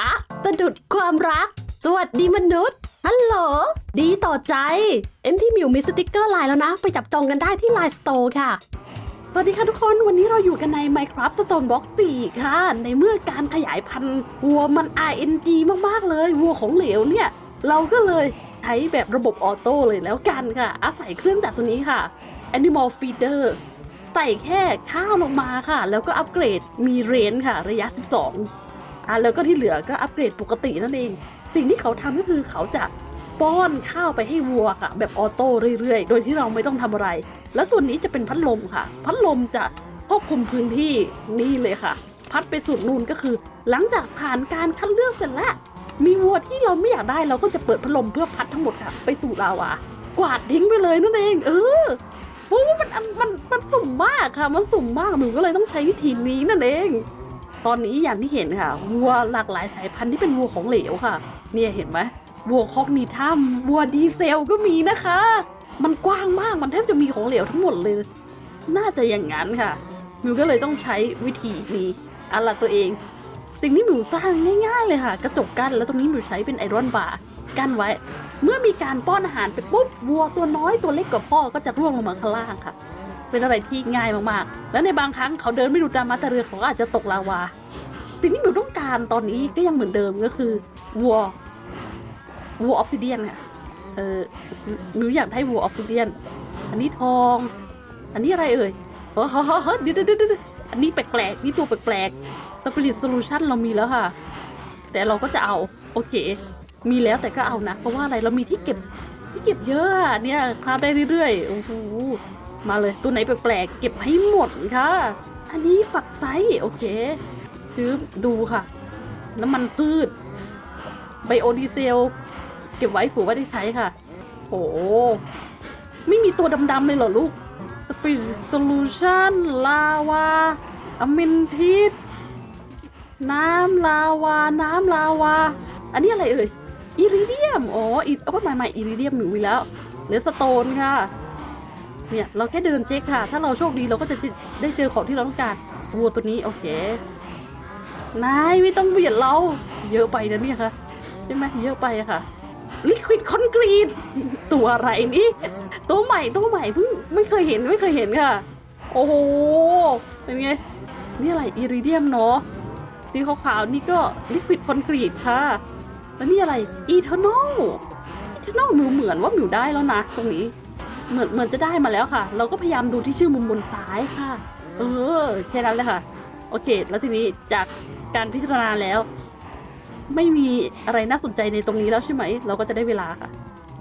อะสะดุดความรัก สวัสดีมนุษย์ ฮัลโหล ดีต่อใจ เอ็มที่มิวมีสติกเกอร์ไลน์แล้วนะ ไปจับจองกันได้ที่ไลน์สโตร์ค่ะ สวัสดีค่ะทุกคน วันนี้เราอยู่กันใน Minecraft Stone Box 4 ค่ะ ในเมื่อการขยายพันธุ์วัวมัน RNG มาก ๆ เลย วัวของเหลวเนี่ย เราก็เลยใช้แบบระบบออโต้เลยแล้วกันค่ะ อาศัยเครื่องจักรตัวนี้ค่ะ Animal Feeder ใส่แค่ข้าวลงมาค่ะ แล้วก็อัปเกรดมีเรนค่ะ ระยะ 12 อะแล้วก็ที่เหลือก็อัปเกรดปกตินั่นเอง สิ่งที่เขาทำก็คือเขาจะป้อนข้าวไปให้วัวค่ะ แบบออโต้เรื่อยๆ โดยที่เราไม่ต้องทำอะไร แล้วส่วนนี้จะเป็นพัดลมค่ะ พัดลมจะควบคุมพื้นที่นี่เลยค่ะ พัดไปสุดนู่นก็คือ หลังจากผ่านการคัดเลือกเสร็จแล้วมีวัวที่เราไม่อยากได้เราก็จะเปิดพัดลมเพื่อพัดทั้งหมดค่ะ ไปสู่ลาวากวาดทิ้งไปเลยนั่นเองเออเพราะว่ามันมันมันมันสุ่มมากค่ะ มันสุ่มมากหนูก็เลยต้องใช้วิธีนี้นั่นเอง ตอนนี้อย่างที่เห็นค่ะวัวหลากหลายสายพันธุ์ที่เป็นวัวของเหลวค่ะ เนี่ยเห็นไหมวัวคอกนีทัมวัวดีเซลก็มีนะคะ มันกว้างมากมันแทบจะมีของเหลวทั้งหมดเลย น่าจะอย่างนั้นค่ะมิวก็เลยต้องใช้วิธีนี้อันละตัวเอง สิ่งที่มิวสร้างง่าย ๆ เลยค่ะ กระจกกั้นแล้วตรงนี้มิวใช้เป็นไอรอนบาร์กั้นไว้ เมื่อมีการป้อนอาหารไปปุ๊บวัวตัวน้อยตัวเล็กกว่าพ่อก็จะร่วงลงมาข้างล่างค่ะ เป็นอะไรที่ง่ายมากๆ แล้วในบางครั้งเขาเดินไม่ดูตามมาต่เรือเขาก็อาจจะตกลาวา สิ่งที่หนูต้องการตอนนี้ก็ยังเหมือนเดิมก็คือวัววัวออฟซิเดียนค่ะเออหนูอยากได้วัวออฟซิเดียน อันนี้ทอง อันนี้อะไรเอ่ยเฮ้ยเฮ้ยเฮ้ยเดี๋ยวเดี๋ยวเดี๋ยวอันนี้แปลกๆนี่ตัวแปลกๆสปิริตโซลูชันเรามีแล้วค่ะ แต่เราก็จะเอาโอเค มีแล้วแต่ก็เอานะ เพราะว่าอะไรเรามีที่เก็บที่เก็บเยอะอะเนี่ยคราฟได้เรื่อยๆโอ้โห มาเลยตัวไหนแปลกๆเก็บให้หมดค่ะ อันนี้ฝักไซส์โอเค ซื้อดูค่ะ น้ำมันพืช ไบโอดีเซล เก็บไว้ผัวว่าได้ใช้ค่ะ โอ้ไม่มีตัวดำๆเลยเหรอลูกสปริตโซลูชันลาวาอะมินทิสน้ำลาวา น้ำลาวา อันนี้อะไรเอ่ยอิริเดียม อ๋ออีเอาใหม่ใหม่อิริเดียมหนูมีแล้วเหลือสโตนค่ะ เนี่ยเราแค่เดินเช็คค่ะ ถ้าเราโชคดีเราก็จะได้เจอของที่เราต้องการวัวตัวนี้โอเคนายไม่ต้องเบียดเรา เยอะไปนะเนี่ยค่ะใช่ไหมเยอะไปอะค่ะลิควิดคอนกรีตตัวอะไรนี่ตัวใหม่ตัวใหม่เพิ่งไม่เคยเห็นไม่เคยเห็นค่ะ โอ้โหเป็นไงนี่อะไรอิริเดียมเนาะสีขาวๆนี่ก็ลิควิดคอนกรีตค่ะ แล้วนี่อะไรอีเทอร์นอลอีเทอร์นอลหนูเหมือนว่าหนูได้แล้วนะตรงนี้ เหมือนเหมือนจะได้มาแล้วค่ะ เราก็พยายามดูที่ชื่อมุมบนซ้ายค่ะ เออแค่นั้นเลยค่ะ โอเค แล้วทีนี้จากการพิจารณาแล้ว ไม่มีอะไรน่าสนใจในตรงนี้แล้วใช่ไหม เราก็จะได้เวลาค่ะ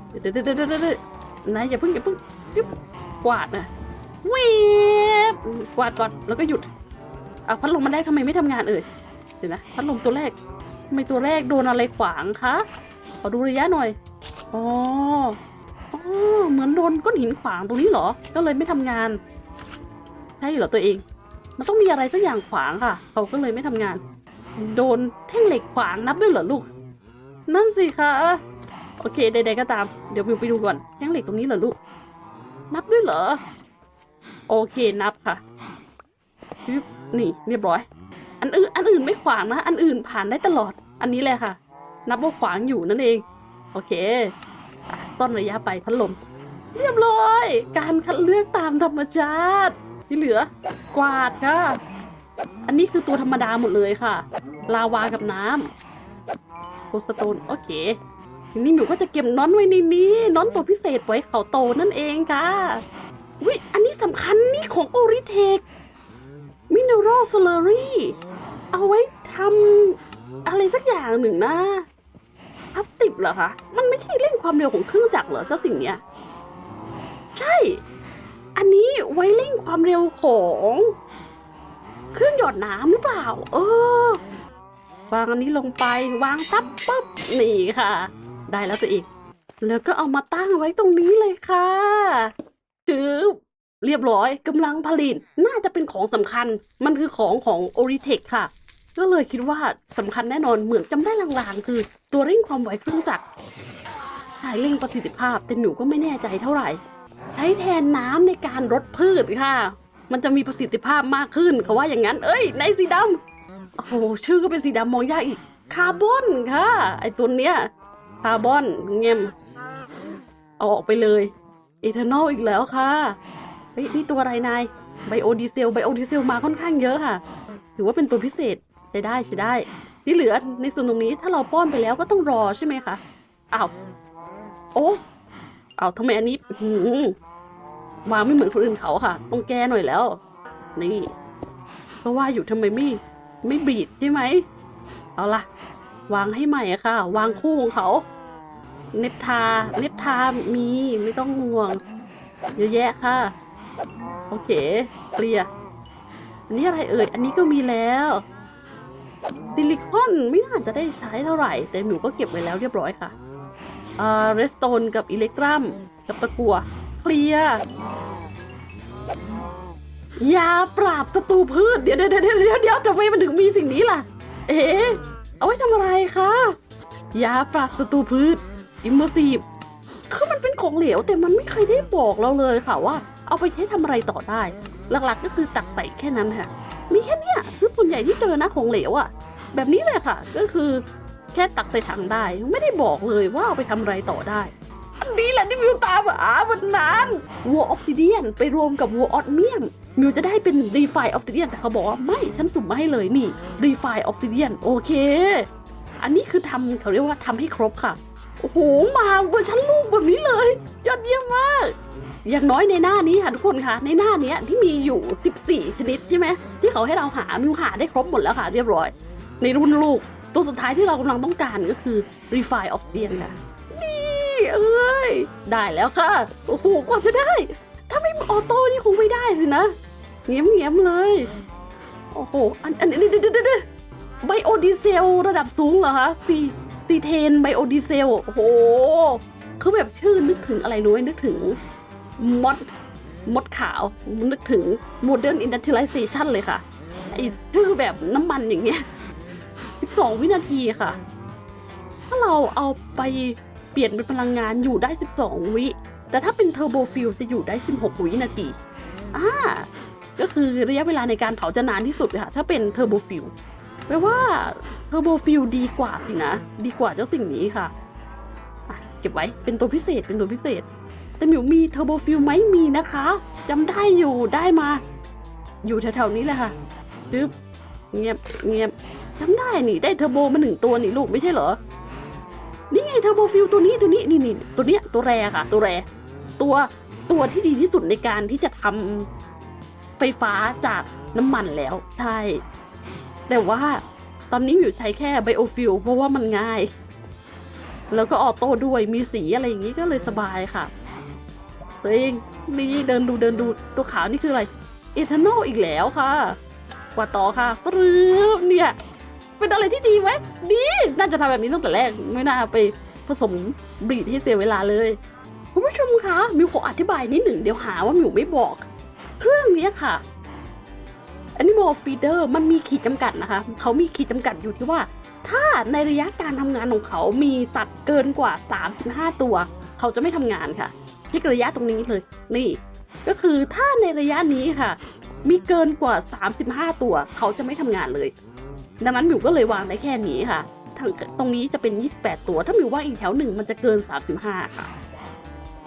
เดี๋ยวเดี๋ยวเดี๋ยวเดี๋ยวเดี๋ยวนายอย่าเพิ่งอย่าเพิ่งยึบกวาดนะเวบกวาดก่อนแล้วก็หยุดอะพัดลมมันได้ทำไมไม่ทำงานเอ่ยเดี๋ยวนะพัดลมตัวแรกทำไมตัวแรกโดนอะไรขวางคะขอดูระยะหน่อยอ๋อ อ๋อเหมือนโดนก้อนหินขวางตรงนี้เหรอ ก็เลยไม่ทำงาน ใช่เหรอตัวเอง มันต้องมีอะไรสักอย่างขวางค่ะ เขาก็เลยไม่ทำงาน โดนแท่งเหล็กขวางนับด้วยเหรอลูก นั่นสิคะโอเคใดๆก็ตาม เดี๋ยววิวไปดูก่อน แท่งเหล็กตรงนี้เหรอลูก นับด้วยเหรอ โอเคนับค่ะ นี่เรียบร้อย อันอื่นอันอื่นไม่ขวางนะ อันอื่นผ่านได้ตลอด อันนี้แหละค่ะ นับว่าขวางอยู่นั่นเอง โอเค ต้นระยะไปพัดลม เรียบร้อย การคัดเลือกตามธรรมชาติ ที่เหลือกวาดค่ะ อันนี้คือตัวธรรมดาหมดเลยค่ะ ลาวากับน้ำโกสโตนโอเคทีนี้หนูก็จะเก็บน้อนไว้ในนี้น้อนตัวพิเศษไว้เขาโตนั่นเองค่ะวิอันนี้สำคัญนี่ของโอริเทคมินเนอรัลสเลอรี่เอาไว้ทำอะไรสักอย่างหนึ่งนะ เหรอคะ มันไม่ใช่เร่งความเร็วของเครื่องจักรเหรอเจ้าสิ่งเนี้ย ใช่ อันนี้ไว้เร่งความเร็วของเครื่องหยดน้ำหรือเปล่า เออ วางอันนี้ลงไปวางปั๊บปั๊บนี่ค่ะ ได้แล้วตัวเองแล้วก็เอามาตั้งไว้ตรงนี้เลยค่ะถือเรียบร้อยกำลังผลิต น่าจะเป็นของสำคัญ มันคือของของ o r i t e c ค่ะ ก็เลยคิดว่าสำคัญแน่นอนเหมือนจำได้ลางๆ คือตัวเร่งความไวเครื่องจักรใช้เร่งประสิทธิภาพ แต่หนูก็ไม่แน่ใจเท่าไหร่ ใช้แทนน้ำในการรดพืชค่ะ มันจะมีประสิทธิภาพมากขึ้นเขาว่าอย่างนั้น เอ้ย ในสีดำโอ้โหชื่อก็เป็นสีดำมองยากอีกคาร์บอนค่ะ ไอตัวเนี้ยคาร์บอนเงียมเอาออกไปเลยเอทานอลอีกแล้วค่ะเฮ้ยนี่ตัวอะไรนายไบโอดีเซลไบโอดีเซลมาค่อนข้างเยอะค่ะ ถือว่าเป็นตัวพิเศษ ใช้ได้ใช้ได้ ที่เหลือในส่วนตรงนี้ถ้าเราป้อนไปแล้วก็ต้องรอใช่ไหมคะอ้าวโอ้อ้าวทำไมอันนี้อื้อหือวางไม่เหมือนคนอื่นเขาค่ะ ต้องแก้หน่อยแล้ว นี่ก็ว่าอยู่ทำไมไม่ไม่บีดใช่ไหมเอาล่ะ วางให้ใหม่อะค่ะ วางคู่ของเขาเน็บทา เน็บทามีไม่ต้องห่วง เยอะแยะค่ะ โอเคเคลียร์อันนี้อะไรเอ่ย อันนี้ก็มีแล้ว ซิลิคอนไม่น่าจะได้ใช้เท่าไหร่ แต่หนูก็เก็บไว้แล้วเรียบร้อยค่ะอ่าเรสโตนกับอิเล็กตรัมกับตะกัวเคลียร์ยาปราบศัตรูพืชเดี๋ยวเดี๋ยวเดี๋ยวเดี๋ยวเดี๋ยวทำไมมันถึงมีสิ่งนี้ล่ะ เอ๊ะเอาไว้ทำอะไรคะยาปราบศัตรูพืชอิมเมอร์ซีฟคือมันเป็นของเหลวแต่มันไม่เคยได้บอกเราเลยค่ะว่า เอาไปใช้ทำอะไรต่อได้ หลักๆก็คือตักใส่แค่นั้นค่ะ มีแค่เนี้ยคือส่วนใหญ่ที่เจอนะของเหลวอะแบบนี้เลยค่ะ ก็คือแค่ตักใส่ถังได้ ไม่ได้บอกเลยว่าเอาไปทำอะไรต่อได้ อันนี้แหละที่มิวตามหาวันนั้นวัวออฟซิเดียนไปรวมกับวัวออสเมียมมิวจะได้เป็นรีไฟออฟซิเดียนแต่เขาบอกว่าไม่ฉันสุ่มมาให้เลยนี่รีไฟออฟซิเดียนโอเค อันนี้คือทำเขาเรียกว่าทำให้ครบค่ะ โอ้โหมาเวอร์ชันลูกแบบนี้เลย ยอดเยี่ยมมาก อย่างน้อยในหน้านี้ค่ะทุกคนคะในหน้านี้ที่มีอยู่ 14 ชนิดใช่ไหมที่เขาให้เราหามิวหาได้ครบหมดแล้วค่ะ เรียบร้อย ในรุ่นลูก ตัวสุดท้ายที่เรากำลังต้องการก็คือ Refine of Steel ค่ะนี่เอ้ย ได้แล้วค่ะ โอ้โหกว่าจะได้ ถ้าไม่ออโต้นี่คงไม่ได้สินะเงี้ยมเงี้ยมเลย โอ้โห อันอันนี้เดี๋ยวเดี๋ยวเดี๋ยวไบโอดีเซลระดับสูงเหรอคะซี ซีเทนไบโอดีเซล โอ้โห คือแบบชื่อนึกถึงอะไรรู้ไหมนึกถึงมดมดขาว นึกถึง Modern Industrialization เลยค่ะ ไอ้ชื่อแบบน้ำมันอย่างเงี้ย12วินาทีค่ะ ถ้าเราเอาไปเปลี่ยนเป็นพลังงานอยู่ได้ 12 วิ แต่ถ้าเป็นเทอร์โบฟิลจะอยู่ได้ 16 วินาที อ่า ก็คือระยะเวลาในการเผาจะนานที่สุดค่ะ ถ้าเป็นเทอร์โบฟิลแปลว่า เทอร์โบฟิลดีกว่าสินะ ดีกว่าเจ้าสิ่งนี้ค่ะะเก็บไว้เป็นตัวพิเศษเป็นตัวพิเศษ แต่หมิวมีเทอร์โบฟิลไหมมีนะคะจำได้อยู่ได้มา อยู่แถวๆนี้แหละค่ะจึ๊บเงียบเงียบจำได้นี่ได้เทอร์โบมาหนึ่งตัวนี่ลูกไม่ใช่เหรอ นี่ไงเทอร์โบฟิลตัวนี้ตัวนี้นี่นี่ตัวเนี้ยตัวแรค่ะ ตัวแรตัวตัวที่ดีที่สุดในการที่จะทำไฟฟ้าจากน้ำมันแล้วใช่แต่ว่า ตอนนี้อยู่ใช้แค่ไบโอฟิลเพราะว่ามันง่าย แล้วก็ออโต้ด้วยมีสีอะไรอย่างนี้ก็เลยสบายค่ะ ตัวเองนี่เดินดูเดินดูตัวขาวนี่คืออะไรเอทานอลอีกแล้วค่ะกว่าต่อค่ะปรื้มเนี่ยเป็นอะไรที่ดีไหมดีน่าจะทำแบบนี้ตั้งแต่แรกไม่น่าไปผสมบรีดให้เสียเวลาเลยคุณผู้ชมคะมิวขออธิบายนิดหนึ่งเดี๋ยวหาว่ามิวไม่บอก เครื่องนี้ค่ะ Animal Feeder มันมีขีดจำกัดนะคะ เขามีขีดจำกัดอยู่ที่ว่า ถ้าในระยะการทำงานของเขามีสัตว์เกินกว่า 35 ตัว เขาจะไม่ทำงานค่ะที่ระยะตรงนี้เลย นี่ ก็คือถ้าในระยะนี้ค่ะ มีเกินกว่า 35 ตัว เขาจะไม่ทำงานเลย ดังนั้นหมิวก็เลยวางได้แค่นี้ค่ะทางตรงนี้จะเป็น 28 ตัว ถ้าหมิววางอีกแถวหนึ่งมันจะเกิน 35 ค่ะ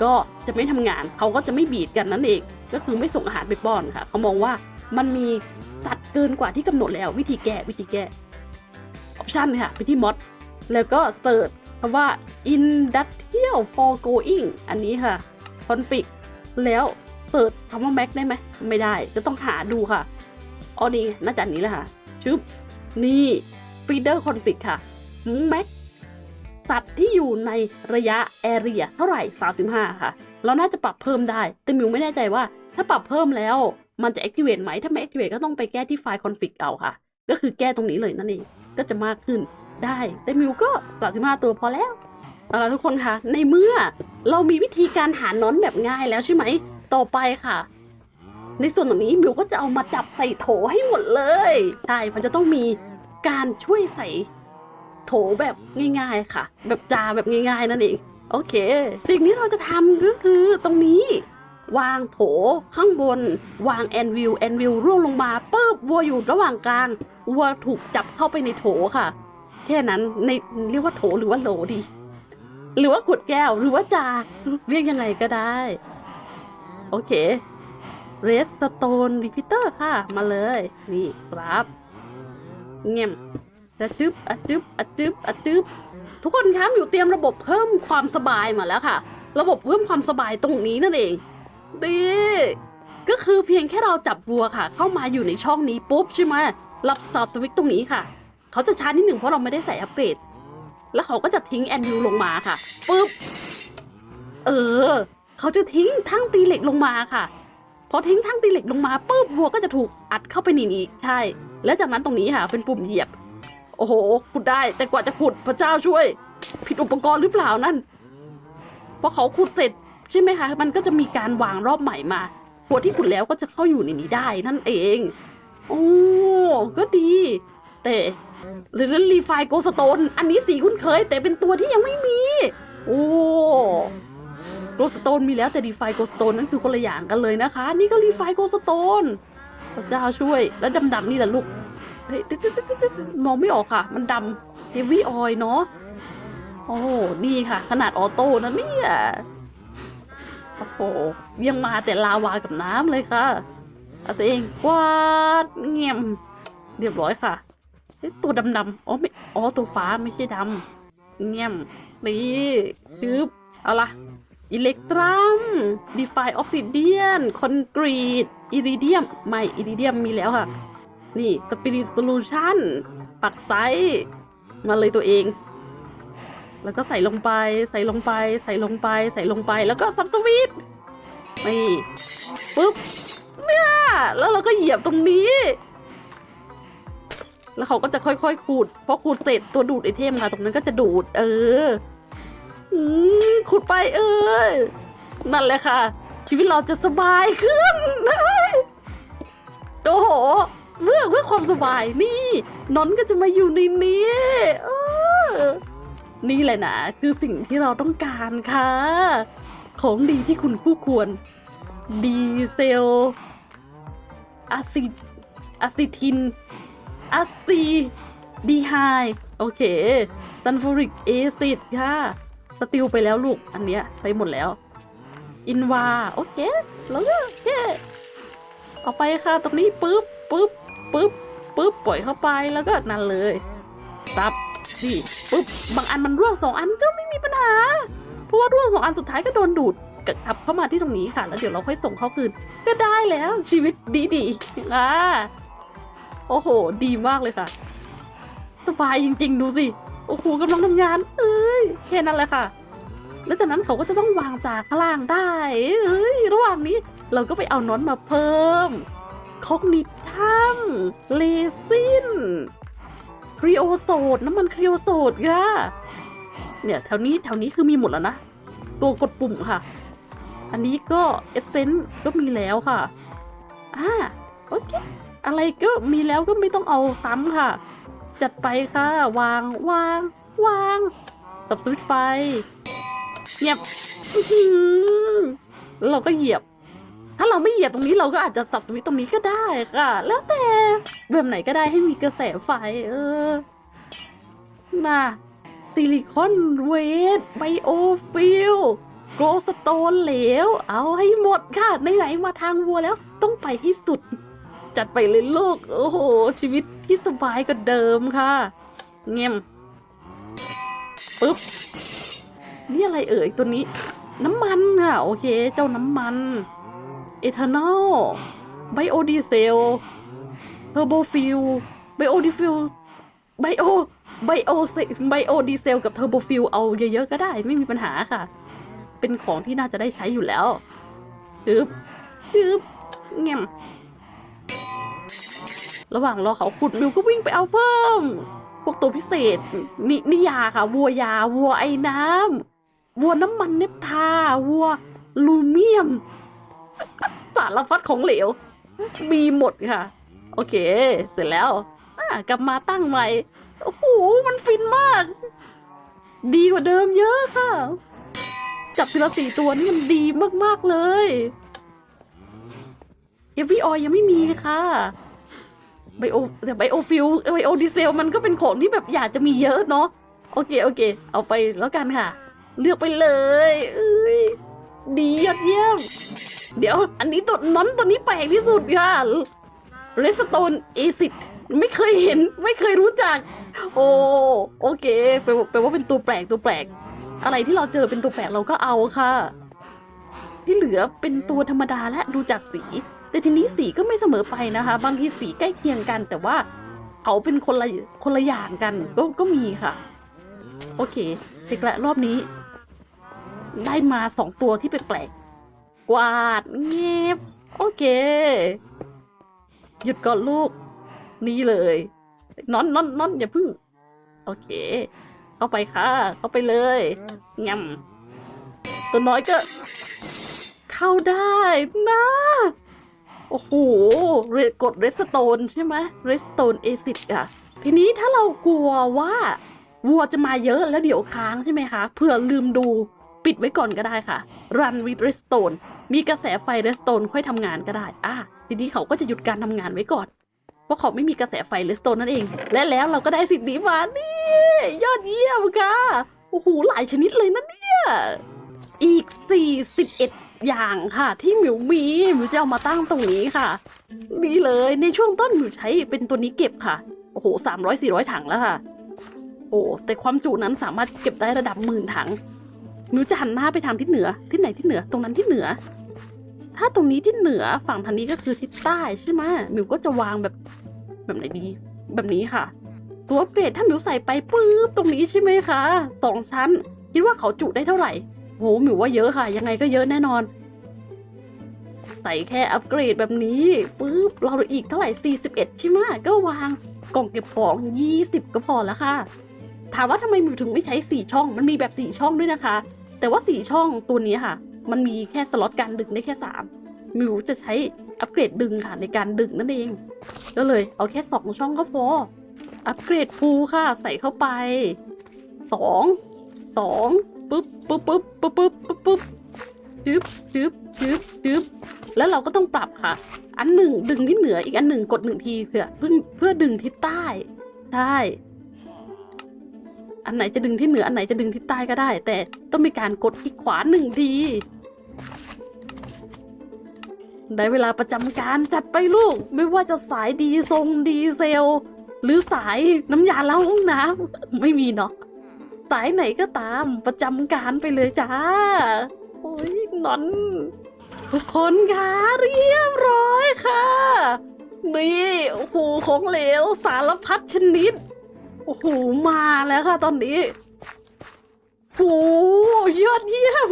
ก็จะไม่ทำงาน เขาก็จะไม่บีดกันนั่นเอง ก็คือไม่ส่งอาหารไปป้อนค่ะ เขามองว่า มันมีสัตว์เกินกว่าที่กำหนดแล้ว วิธีแก้วิธีแก้ออปชันค่ะไปที่มอดแล้วก็เสิร์ชคำว่า industrial for going อันนี้ค่ะคอนฟิกแล้วเสิร์ชคำว่า Mac ได้ไหมไม่ได้จะต้องหาดูค่ะอ๋อนี่น่าจะนนี้แหละค่ะชึบนี่ feeder config ค่ะ Mac สัตว์ที่อยู่ในระยะ area เท่าไหร่ 35 ค่ะ เราน่าจะปรับเพิ่มได้ แต่มิวไม่แน่ใจว่าถ้าปรับเพิ่มแล้ว มันจะ activate ไหม ถ้าไม่ activate ก็ต้องไปแก้ที่ไฟล์ config เอาค่ะ ก็คือแก้ตรงนี้เลยนั่นเอง ก็จะมากขึ้นได้แต่มิวก็ 35 ตัวพอแล้วเอาล่ะทุกคนคะในเมื่อเรามีวิธีการหานอนแบบง่ายแล้วใช่ไหม ต่อไปค่ะ ในส่วนตรงนี้มิวก็จะเอามาจับใส่โถให้หมดเลยใช่มันจะต้องมีการช่วยใส่โถแบบง่ายๆค่ะ แบบจาแบบง่ายๆนั่นเอง โอเค สิ่งที่เราจะทำก็คือตรงนี้ วางโถ ข้างบน วางแอนวิลแอนวิลร่วงลงมาปุ๊บวัวอยู่ระหว่างกลางวัวถูกจับเข้าไปในโถค่ะ แค่นั้นในเรียกว่าโถหรือว่าโหลดี หรือว่าขวดแก้วหรือว่าจาเรียกยังไงก็ได้ โอเคเรสสโตนรีพิเตอร์ค่ะ มาเลย นี่ครับเงี่ยบจะจึ๊บอะจึ๊บอะจึ๊บอะจึ๊บทุกคนคะอยู่เตรียมระบบเพิ่มความสบายมาแล้วค่ะ ระบบเพิ่มความสบายตรงนี้นั่นเอง ดีก็คือเพียงแค่เราจับวัวค่ะ เข้ามาอยู่ในช่องนี้ปุ๊บใช่ไหมรับสอบสวิตตรงนี้ค่ะ เขาจะช้านิดหนึ่งเพราะเราไม่ได้ใส่อัปเกรด แล้วเขาก็จะทิ้งแอนยูลงมาค่ะปุ๊บเออ เขาจะทิ้งทั้งตีเหล็กลงมาค่ะพอทิ้งทั้งตีเหล็กลงมาปุ๊บวัวก็จะถูกอัดเข้าไปในนี้ใช่ แล้วจากนั้นตรงนี้ค่ะเป็นปุ่มเหยียบ โอ้โหขุดได้แต่กว่าจะขุดพระเจ้าช่วย ผิดอุปกรณ์หรือเปล่านั่นพอเขาขุดเสร็จ ใช่ไหมคะมันก็จะมีการวางรอบใหม่มาหัวที่ขุดแล้วก็จะเข้าอยู่ในนี้ได้นั่นเอง โอ้ก็ดี แต่หรือรีไฟโกสโตน อันนี้สีคุ้นเคย แต่เป็นตัวที่ยังไม่มี โอ้โกสโตนมีแล้วแต่รีไฟโกสโตนนั่นคือคนละอย่างกันเลยนะคะ นี่ก็รีไฟโกสโตนพระเจ้าช่วย แล้วดำๆนี่แหละลูกเฮ้ยมองไม่ออกค่ะ มันดำเฮฟวี่ออยเนาะโอ้นี่ค่ะ ขนาดออโต้นะเนี่ย อ้โห ยังมาแต่ลาวากับน้ำเลยค่ะเอาตัวเองกวาดเงียมเรียบร้อยค่ะตัวดำๆอ๋อไม่อ๋อตัวฟ้าไม่ใช่ดำเงียมนี่จึ๊บเอาละอิเล็กตรัมดีไฟออ s ซิเดียน คอนกรีตอิริเดียม ไม่อิริเดียมมีแล้วค่ะ นี่ Spirit Solution ปักไซ มาเลยตัวเอง แล้วก็ใส่ลงไป ใส่ลงไป ใส่ลงไป ใส่ลงไป แล้วก็ซับสวิตนี่ปุ๊บเนี่ยแล้วเราก็เหยียบตรงนี้ แล้วเขาก็จะค่อยๆขูดพอขูดเสร็จตัวดูดไอเทมค่ะ ตรงนั้นก็จะดูด เออขุดไปเออนั่นแหละค่ะ ชีวิตเราจะสบายขึ้นโอ้โหเพื่อเพื่อความสบายนี่นอนก็จะมาอยู่ในนี้เออ นี่แหละนะคือสิ่งที่เราต้องการค่ะ ของดีที่คุณคู่ควร ดีเซลอะซิอะซิทินอะซีดีไฮโอเคซันฟูริกเอซิดค่ะสติลไปแล้วลูก อันเนี้ยไปหมดแล้ว อินวา โอเค แล้วก็โอเคเอาไปค่ะ ตรงนี้ปุ๊บปุ๊บปุ๊บปุ๊บปล่อยเข้าไปแล้วก็นั่นเลยซับ นี่ปุ๊บบางอันมันร่วงสองอันก็ไม่มีปัญหา เพราะว่าร่วงสองอันสุดท้ายก็โดนดูดกลับเข้ามาที่ตรงนี้ค่ะ แล้วเดี๋ยวเราค่อยส่งเขาคืน ก็ได้แล้วชีวิตดีดีอ่าโอ้โห ดีมากเลยค่ะ สบายจริง ๆ ดูสิ โอ้โหกำลังทำงาน เอ้ยแค่นั้นแหละค่ะ แล้วจากนั้นเขาก็จะต้องวางจากข้างล่างได้ เอ้ย ระหว่างนี้เราก็ไปเอานอตมาเพิ่มคอกนิทัมเลซิน ครีโอโซดน้ำมันครีโอโซดค่ะเนี่ยแถวนี้แถวนี้คือมีหมดแล้วนะ ตัวกดปุ่มค่ะ อันนี้ก็เอเซนต์ก็มีแล้วค่ะอ่าโอเคอะไรก็มีแล้วก็ไม่ต้องเอาซ้ำค่ะ จัดไปค่ะ วางวาง วางตับสวิตช์ไฟเงียบแล้วเราก็เหยียบ ถ้าเราไม่เหยียบตรงนี้เราก็อาจจะสับสวิตตรงนี้ก็ได้ค่ะ แล้วแต่แบบไหนก็ได้ให้มีกระแสไฟ เออน่ะซิลิคอนเวทไบโอฟิลโกลสโตนเหลว เอาให้หมดค่ะไหนๆมาทางวัวแล้วต้องไปให้สุด จัดไปเลยลูก โอ้โห ชีวิตที่สบายกว่าเดิมค่ะ เงียมปึ๊บ นี่อะไรเอ่ยตัวนี้ น้ำมันค่ะ โอเค เจ้าน้ำมัน เอทานอลไบโอดีเซลเทอร์โบฟิลไบโอดีฟิลไบโอไบโอไบโอดีเซลกับเทอร์โบฟิลเอาเยอะๆก็ได้ไม่มีปัญหาค่ะ เป็นของที่น่าจะได้ใช้อยู่แล้วจึ๊บจึ๊บเงี้ยมระหว่างรอเขาขุดมิวก็วิ่งไปเอาเพิ่ม พวกตัวพิเศษนนิยาค่ะวัวยาวัวไอ้น้ำวัวน้ำมันเนปทาวัวลูเมียม สารพัดของเหลว มีหมดค่ะ โอเค เสร็จแล้วอะกลับมาตั้งใหม่ โอ้โห มันฟินมาก ดีกว่าเดิมเยอะค่ะ จับทีละสี่ตัวนี่มันดีมาก ๆ เลยเอฟวีออยยังไม่มีค่ะไบโอแต่ไบโอฟิลไบโอดีเซลมันก็เป็นของที่แบบอยากจะมีเยอะเนาะโอเค โอเค เอาไปแล้วกันค่ะ เลือกไปเลยเอ้ย ดียอดเยี่ยม เดี๋ยว อันนี้ตัวน้อนตัวนี้แปลกที่สุดค่ะเรสโตนเอซิดไม่เคยเห็นไม่เคยรู้จัก โอ้โอเคแปลว่าแปลว่าเป็นตัวแปลกตัวแปลก อะไรที่เราเจอเป็นตัวแปลกเราก็เอาค่ะ ที่เหลือเป็นตัวธรรมดาและดูจากสี แต่ทีนี้สีก็ไม่เสมอไปนะคะ บางทีสีใกล้เคียงกัน แต่ว่าเขาเป็นคนละคนละอย่างกันก็ก็มีค่ะ โอเคเด็กละรอบนี้ ได้มาสองตัวที่แปลกๆกวาดเงียบโอเค หยุดก่อนลูก นี่เลยนอนนอนนอนอย่าพึ่ง โอเค เข้าไปค่ะ เข้าไปเลยงำตัวน้อยก็ เข้าได้นะโอ้โหกดเรสโตนใช่ไหมเรสโตนเอซิดอะทีนี้ถ้าเรากลัวว่าวัวจะมาเยอะแล้วเดี๋ยวค้างใช่ไหมคะเผื่อลืมดู ปิดไว้ก่อนก็ได้ค่ะ Run with Redstone มีกระแสไฟ Redstone ค่อยทำงานก็ได้ อะทีนี้เขาก็จะหยุดการทำงานไว้ก่อน เพราะเขาไม่มีกระแสไฟ Redstone นั่นเอง และแล้วเราก็ได้สิ่งนี้มานี่ ยอดเยี่ยมค่ะ โอ้โห หลายชนิดเลยนะเนี่ย อีก 41 อย่างค่ะ ที่หมิวมีหมิวจะเอามาตั้งตรงนี้ค่ะ นี่เลยในช่วงต้นหมิวใช้เป็นตัวนี้เก็บค่ะ โอ้โหสามร้อยสี่ร้อยถังแล้วค่ะ โอ้แต่ความจุนั้นสามารถเก็บได้ระดับหมื่นถัง มิวจะหันหน้าไปทางทิศเหนือทิศไหนทิศเหนือตรงนั้นทิศเหนือ ถ้าตรงนี้ทิศเหนือฝั่งทางนี้ก็คือทิศใต้ใช่ไหมมิวก็จะวางแบบแบบไหนดีแบบนี้ค่ะ ตัวอัปเกรดถ้ามิวใส่ไปปุ๊บตรงนี้ใช่ไหมคะสองชั้น คิดว่าเขาจุได้เท่าไหร่โหหมิวว่าเยอะค่ะ ยังไงก็เยอะแน่นอนใส่แค่อัปเกรดแบบนี้ปุ๊บเราอีกเท่าไหร่ 41 ใช่ไหมก็วางกล่องเก็บของ 20 ก็พอแล้วค่ะ ถามว่าทำไมมิวถึงไม่ใช้ 4 ช่อง มันมีแบบ 4 ช่องด้วยนะคะ แต่ว่า4ช่องตัวนี้ค่ะ มันมีแค่สล็อตการดึงได้แค่3มิวจะใช้อัปเกรดดึงค่ะในการดึงนั่นเอง ก็เลยเอาแค่2ช่องก็พอ อัปเกรดฟูค่ะ ใส่เข้าไป2 2ปึ๊บปึ๊บปึ๊บปึ๊บปึ๊บปึ๊บปึ๊บจึ๊บจึ๊บจึ๊บจึ๊บแล้วเราก็ต้องปรับค่ะ อันหนึ่งดึงที่เหนืออีกอันหนึ่งกดหนึ่งทีเพื่อเพื่อเพื่อดึงที่ใต้ใช่ อันไหนจะดึงที่เหนือ อันไหนจะดึงที่ใต้ก็ได้ แต่ต้องมีการกดที่ขวาหนึ่งที ได้เวลาประจำการจัดไปลูก ไม่ว่าจะสายดีทรงดีเซล หรือสายน้ำยาล้างห้องน้ำไม่มีเนาะสายไหนก็ตามประจำการไปเลยจ้า โอ้ยนอน ทุกคนคะเรียบร้อยค่ะ นี่โอ้โหของเหลวสารพัดชนิด โอ้โห มาแล้วค่ะตอนนี้โอ้ยอดเยี่ยม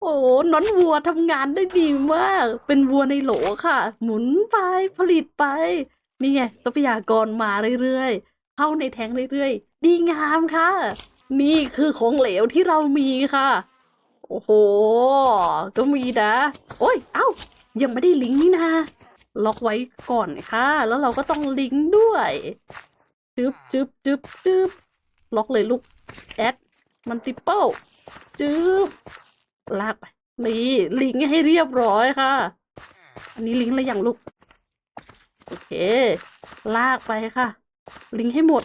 โอ้น้อนวัวทำงานได้ดีมาก เป็นวัวในโหลค่ะ หมุนไปผลิตไป นี่ไงทรัพยากรมาเรื่อยๆ เข้าในแทงเรื่อยๆ ดีงามค่ะ นี่คือของเหลวที่เรามีค่ะ โอ้โห ก็มีนะ โอ้ย เอ้า ยังไม่ได้ลิงก์นี่นะ ล็อกไว้ก่อนค่ะ แล้วเราก็ต้องลิงก์ด้วย จึ๊บจึ๊บจึ๊บจึ๊บล็อกเลยลูกแอดมันติเปิลจึ๊บลากไปนี่ลิงให้เรียบร้อยค่ะ อันนี้ลิงก์แล้วยังลูก โอเค ลากไปค่ะ ลิงให้หมด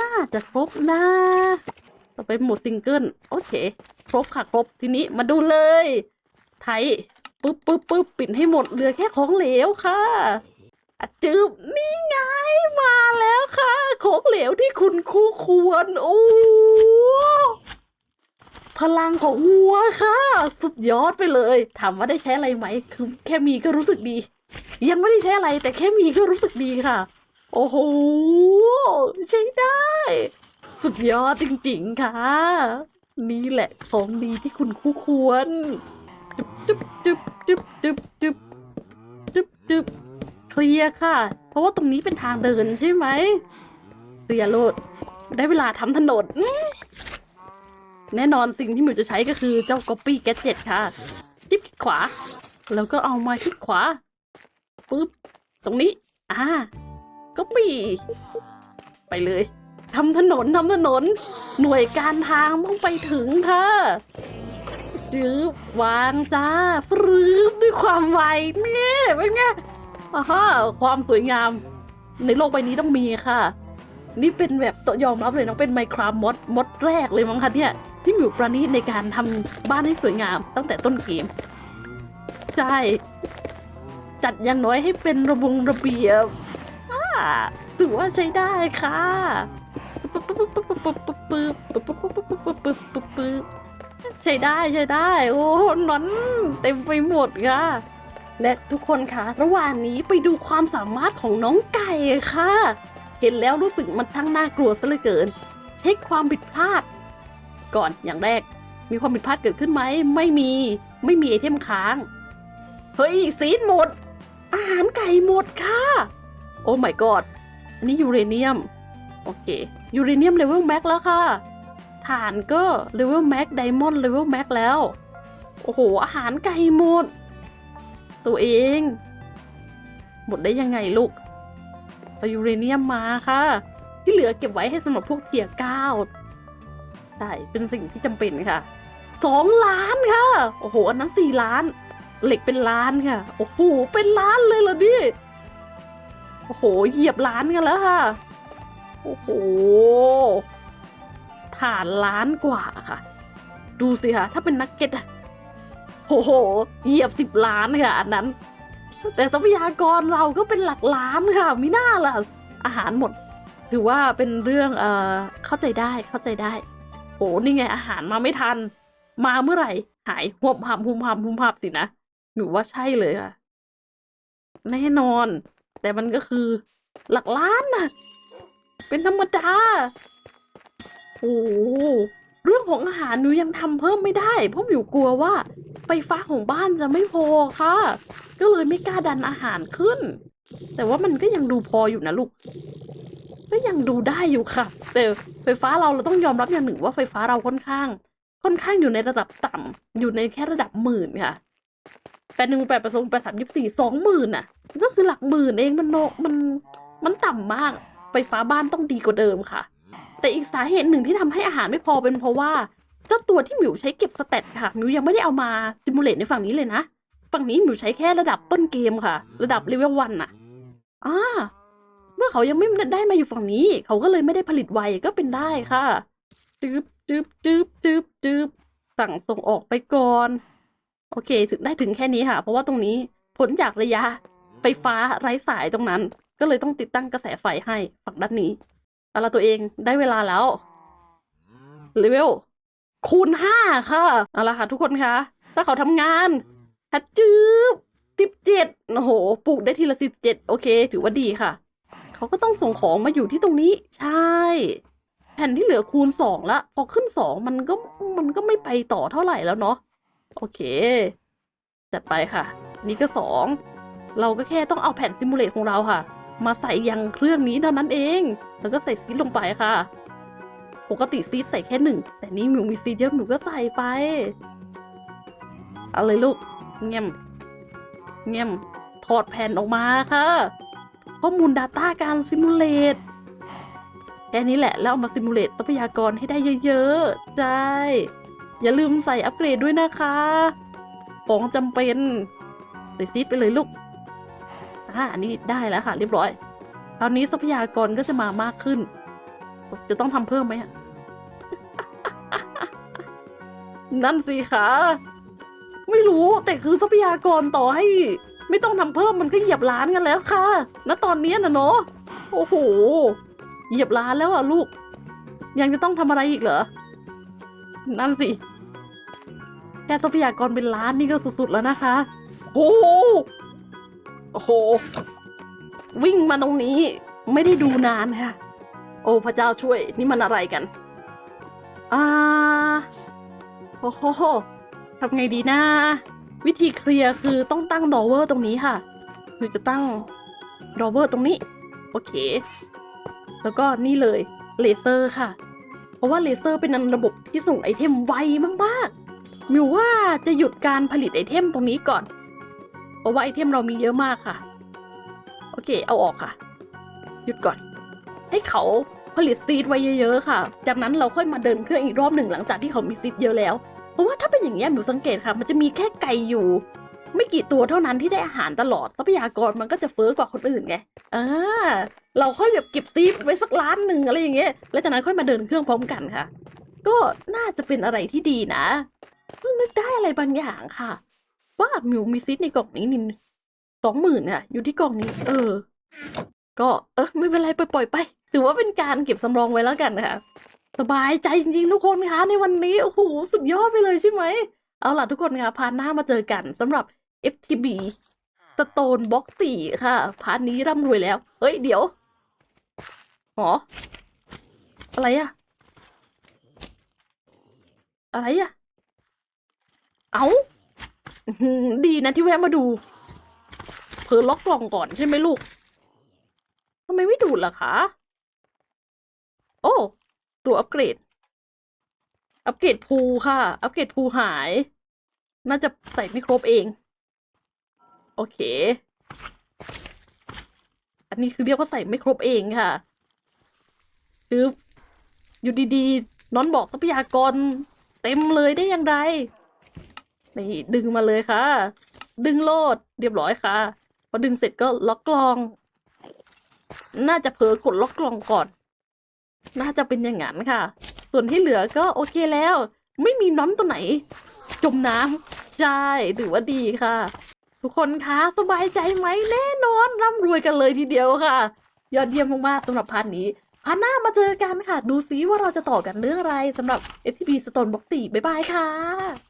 น่าจะครบนะต่อไปหมดซิงเกิลโอเค ครบค่ะครบทีนี้มาดูเลย ไทยปึ๊บปึ๊บปึ๊บปิดให้หมดเหลือแค่ของเหลวค่ะ จืบนี่ไงมาแล้วค่ะ ของเหลวที่คุณคู่ควร โอ้พลังของวัวค่ะ สุดยอดไปเลยถามว่าได้ใช้อะไรไหมคือแค่มีก็รู้สึกดี ยังไม่ได้ใช้อะไร แต่แค่มีก็รู้สึกดีค่ะ โอ้โหใช้ได้ สุดยอดจริงๆค่ะ นี่แหละของดีที่คุณคู่ควรจุ๊บจุ๊บจุ๊บจุ๊บจุ๊บจุ๊บจุ๊บเค ลียร์ค่ะ เพราะว่าตรงนี้เป็นทางเดินใช่ไหมเคลียร์โลด ได้เวลาทำถนน แน่นอนสิ่งที่หมิวจะใช้ก็คือเจ้า Copy Gadget ค่ะจิ๊บขวา แล้วก็เอามาคลิกขวาปึ๊บ ตรงนี้ อ่า Copy ไปเลยทำถนนทำถนน หน่วยการทางต้องไปถึงค่ะจืบวางจ้าปรื้บด้วยความไวเนี่ยเป็นไง อฮความสวยงามในโลกใบนี้ต้องมีค่ะ นี่เป็นแบบตยอมรับเลยน้องเป็นไมโครมดมดแรกเลยมั้งคะเนี่ยที่มิวประณีตในการทำบ้านให้สวยงามตั้งแต่ต้นเกม ใช่ จัดอย่างน้อยให้เป็นระบงระเบียบถือว่าใช้ได้ค่ะใช้ได้ใช้ได้ โอ้นอนเต็มไปหมดค่ะ และทุกคนคะระหว่างนี้ไปดูความสามารถของน้องไก่ค่ะ เห็นแล้วรู้สึกมันช่างน่ากลัวซะเหลือเกิน เช็คความผิดพลาด ก่อนอย่างแรก มีความผิดพลาดเกิดขึ้นไหมไม่มีไม่มีไอเทมค้าง เฮ้ยซีดหมด อาหารไก่หมดค่ะ โอ้ my god อันนี้ยูเรเนียม โอเคยูเรเนียมเลเวลแม็กแล้วค่ะฐานก็เลเวลแม็กไดมอนด์เลเวลแม็กแล้ว โอ้โห อาหารไก่หมด ตัวเอง หมดได้ยังไงลูกเอายูเรเนียมมาค่ะ ที่เหลือเก็บไว้ให้สำหรับพวกเทียร์เก้าใช่เป็นสิ่งที่จำเป็นค่ะสองล้านค่ะ โอ้โห อันนั้นสี่ล้าน เหล็กเป็นล้านค่ะ โอ้โห เป็นล้านเลยเหรอดิโอ้โห เหยียบล้านกันแล้วค่ะ โอ้โห ฐานล้านกว่าค่ะ ดูสิค่ะถ้าเป็นนักเก็ตอะ โอ้โห เหยียบสิบล้านค่ะอันนั้น แต่ทรัพยากรเราก็เป็นหลักล้านค่ะมิน่าล่ะ อาหารหมด ถือว่าเป็นเรื่องเอ่อเข้าใจได้เข้าใจได้ โอ้นี่ไงอาหารมาไม่ทัน มาเมื่อไหร่ หายหุบหับหุบหับหุบหับสินะหนูว่าใช่เลยค่ะ แน่นอน แต่มันก็คือหลักล้านน่ะเป็นธรรมดา โอ้ เรื่องของอาหารหนูยังทำเพิ่มไม่ได้เพราะหนูกลัวว่า ไฟฟ้าของบ้านจะไม่พอค่ะ ก็เลยไม่กล้าดันอาหารขึ้น แต่ว่ามันก็ยังดูพออยู่นะลูกก็ยังดูได้อยู่ค่ะ แต่ไฟฟ้าเราเราต้องยอมรับอย่างหนึ่งว่าไฟฟ้าเราค่อนข้าง ค่อนข้างอยู่ในระดับต่ำอยู่ในแค่ระดับหมื่นค่ะแปดหนึ่งแปดประสงแปดสามยี่สี่สองหมื่นอะ ก็คือหลักหมื่นเองมันโนมันมันต่ำมาก ไฟฟ้าบ้านต้องดีกว่าเดิมค่ะ แต่อีกสาเหตุหนึ่งที่ทำให้อาหารไม่พอเป็นเพราะว่าเจ้าตัวที่หมิวใช้เก็บสเตตค่ะหมิวยังไม่ได้เอามาซิมูเลตในฝั่งนี้เลยนะฝั่งนี้หมิวใช้แค่ระดับต้นเกมค่ะ ระดับเลเวลวันน่ะอ่าเมื่อเขายังไม่ได้มาอยู่ฝั่งนี้ เขาก็เลยไม่ได้ผลิตไวก็เป็นได้ค่ะจืบจืบจืบจืบจืบสั่งส่งออกไปก่อน โอเค ถึงได้ถึงแค่นี้ค่ะ เพราะว่าตรงนี้ผลจากระยะไฟฟ้าไร้สายตรงนั้น ก็เลยต้องติดตั้งกระแสไฟให้ฝั่งด้านนี้ เอาละตัวเองได้เวลาแล้วเลเวลคูณห้าค่ะ เอาละค่ะทุกคนคะถ้าเขาทำงานฮัดจืบสิบเจ็ดโอ้โหปลูกได้ทีละสิบเจ็ดโอเค ถือว่าดีค่ะ เขาก็ต้องส่งของมาอยู่ที่ตรงนี้ ใช่ แผ่นที่เหลือคูณสองละ พอขึ้นสองมันก็มันก็ไม่ไปต่อเท่าไหร่แล้วเนาะโอเค จัดไปค่ะ นี่ก็สองเราก็แค่ต้องเอาแผ่นซิมูเลตของเราค่ะ มาใส่ยังเครื่องนี้เท่านั้นเอง แล้วก็ใส่ซีดลงไปค่ะ ปกติซีดใส่แค่หนึ่ง แต่นี่หมิวมีซีดเยอะหมิวก็ใส่ไป เอาเลยลูก เงียม เงียม ถอดแผ่นออกมาค่ะ ข้อมูล Data การซิมูเลตแค่นี้แหละ แล้วเอามาซิมูเลตทรัพยากรให้ได้เยอะๆ ใช่ อย่าลืมใส่อัปเกรดด้วยนะคะ ของจำเป็น ใส่ซีดไปเลยลูก อ่าอันนี้ได้แล้วค่ะ เรียบร้อยตอนนี้ทรัพยากรก็จะมามากขึ้น จะต้องทำเพิ่มไหมอะนั่นสิคะไม่รู้แต่คือทรัพยากรต่อให้ ไม่ต้องทำเพิ่มมันก็เหยียบล้านกันแล้วค่ะณตอนนี้นะเนาะโอ้โหเหยียบล้านแล้วอะลูก ยังจะต้องทำอะไรอีกเหรอนั่นสิแค่ทรัพยากรเป็นล้านนี่ก็สุดๆแล้วนะคะ โอ้ โอ้โห วิ่งมาตรงนี้ไม่ได้ดูนานค่ะ โอ้พระเจ้าช่วย นี่มันอะไรกัน อ่า โอ้โหทำไงดีนะ วิธีเคลียร์คือต้องตั้งดอเวอร์ตรงนี้ค่ะคือจะตั้งดอเวอร์ตรงนี้ โอเค แล้วก็นี่เลยเลเซอร์ค่ะ เพราะว่าเลเซอร์เป็นระบบที่ส่งไอเทมไวมากๆมิวว่าจะหยุดการผลิตไอเทมตรงนี้ก่อน เพราะว่าไอเทมเรามีเยอะมากค่ะ โอเค เอาออกค่ะ หยุดก่อน ให้เขาผลิตซีดไว้เยอะๆค่ะ จากนั้นเราค่อยมาเดินเครื่องอีกรอบหนึ่งหลังจากที่เขามีซีดเยอะแล้ว เพราะว่าถ้าเป็นอย่างนี้หนูสังเกตค่ะ มันจะมีแค่ไก่อยู่ ไม่กี่ตัวเท่านั้นที่ได้อาหารตลอดทรัพยากรมันก็จะเฟ้อกว่าคนอื่นไงอ่าเราค่อยแบบเก็บซีฟไว้สักล้านหนึ่งอะไรอย่างเงี้ย แล้วจากนั้นค่อยมาเดินเครื่องพร้อมกันค่ะ ก็น่าจะเป็นอะไรที่ดีนะเพิ่งนึกได้อะไรบางอย่างค่ะ ว่ามิวมีซิดในกล่องนี้นินสองหมื่นอะอยู่ที่กล่องนี้ เออ ก็เออไม่เป็นไรปล่อยไป ถือว่าเป็นการเก็บสำรองไว้แล้วกันนะคะสบายใจจริงๆทุกคนคะในวันนี้ โอ้โห สุดยอดไปเลยใช่ไหม เอาล่ะทุกคนคะพาร์ทหน้ามาเจอกันสำหรับ FTB Stone Box 4ค่ะ พาร์ทนี้ร่ำรวยแล้ว เฮ้ย เดี๋ยวหออะไรอะอะไรอะเอาอื้อหือ ดีนะที่แวะมาดูเผลอล็อกกล่องก่อนใช่ไหมลูกทำไมไม่ดูดล่ะคะ โอ้ ตัวอัปเกรด อัปเกรดภูค่ะ อัปเกรดภูหาย น่าจะใส่ไม่ครบเอง โอเค อันนี้คือเรียกว่าใส่ไม่ครบเองค่ะ คืออยู่ดีๆน้อนบอกทรัพยากรเต็มเลยได้อย่างไร นี่ดึงมาเลยค่ะ ดึงโลดเรียบร้อยค่ะ พอดึงเสร็จก็ล็อกกลอง น่าจะเผลอกดล็อกกลองก่อน น่าจะเป็นอย่างนั้นค่ะ ส่วนที่เหลือก็โอเคแล้ว ไม่มีน้อนตัวไหน จมน้ำใช่ถือว่าดีค่ะ ทุกคนคะสบายใจไหมแน่นอนร่ำรวยกันเลยทีเดียวค่ะ ยอดเยี่ยมมากๆสำหรับพาร์ทนี้พาร์ทหน้ามาเจอกันค่ะ ดูซิว่าเราจะต่อกันเรื่องอะไรสำหรับ FTP Stone Box 4บ๊ายบายค่ะ